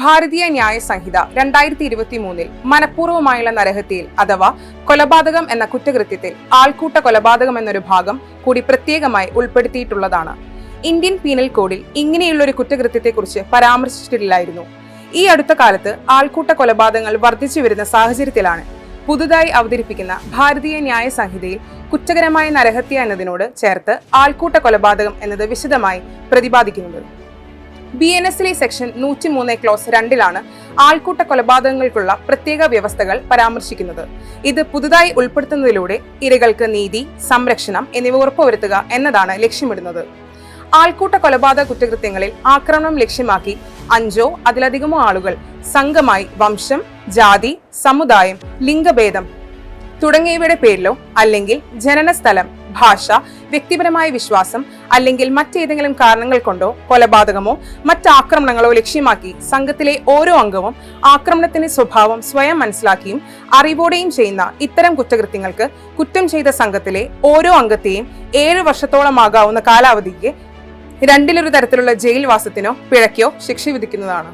ഭാരതീയ ന്യായ സംഹിത രണ്ടായിരത്തി ഇരുപത്തി മൂന്നിൽ മനഃപൂർവമായുള്ള നരഹത്യയിൽ അഥവാ കൊലപാതകം എന്ന കുറ്റകൃത്യത്തിൽ ആൾക്കൂട്ട കൊലപാതകം എന്നൊരു ഭാഗം കൂടി പ്രത്യേകമായി ഉൾപ്പെടുത്തിയിട്ടുള്ളതാണ്. ഇന്ത്യൻ പീനൽ കോഡിൽ ഇങ്ങനെയുള്ള ഒരു കുറ്റകൃത്യത്തെക്കുറിച്ച് പരാമർശിച്ചിട്ടില്ലായിരുന്നു. ഈ അടുത്ത കാലത്ത് ആൾക്കൂട്ട കൊലപാതകങ്ങൾ വർദ്ധിച്ചു വരുന്ന സാഹചര്യത്തിലാണ് പുതുതായി അവതരിപ്പിക്കുന്ന ഭാരതീയ ന്യായ സംഹിതയിൽ കുറ്റകരമായ നരഹത്യ എന്നതിനോട് ചേർത്ത് ആൾക്കൂട്ട കൊലപാതകം എന്നത് വിശദമായി പ്രതിപാദിക്കുന്നത്. ബി എൻ എസിലെ സെക്ഷൻ നൂറ്റി മൂന്ന് ക്ലോസ് രണ്ടിലാണ് ആൾക്കൂട്ട കൊലപാതകങ്ങൾക്കുള്ള പ്രത്യേക വ്യവസ്ഥകൾ പരാമർശിക്കുന്നത്. ഇത് പുതുതായി ഉൾപ്പെടുത്തുന്നതിലൂടെ ഇരകൾക്ക് നീതി സംരക്ഷണം എന്നിവ ഉറപ്പുവരുത്തുക എന്നതാണ് ലക്ഷ്യമിടുന്നത്. ആൾക്കൂട്ട കൊലപാതക കുറ്റകൃത്യങ്ങളിൽ ആക്രമണം ലക്ഷ്യമാക്കി അഞ്ചോ അതിലധികമോ ആളുകൾ സംഘമായി വംശം ജാതി സമുദായം ലിംഗഭേദം തുടങ്ങിയവയുടെ പേരിലോ അല്ലെങ്കിൽ ജനനസ്ഥലം ഭാഷ വ്യക്തിപരമായ വിശ്വാസം അല്ലെങ്കിൽ മറ്റേതെങ്കിലും കാരണങ്ങൾ കൊണ്ടോ കൊലപാതകമോ മറ്റാക്രമണങ്ങളോ ലക്ഷ്യമാക്കി സംഘത്തിലെ ഓരോ അംഗവും ആക്രമണത്തിന്റെ സ്വഭാവം സ്വയം മനസ്സിലാക്കിയും അറിവോടെയും ചെയ്യുന്ന ഇത്തരം കുറ്റകൃത്യങ്ങൾക്ക് കുറ്റം ചെയ്ത സംഘത്തിലെ ഓരോ അംഗത്തെയും ഏഴ് വർഷത്തോളമാകാവുന്ന കാലാവധിക്ക് രണ്ടിലൊരു തരത്തിലുള്ള ജയിൽവാസത്തിനോ പിഴയ്ക്കോ ശിക്ഷ വിധിക്കുന്നതാണ്.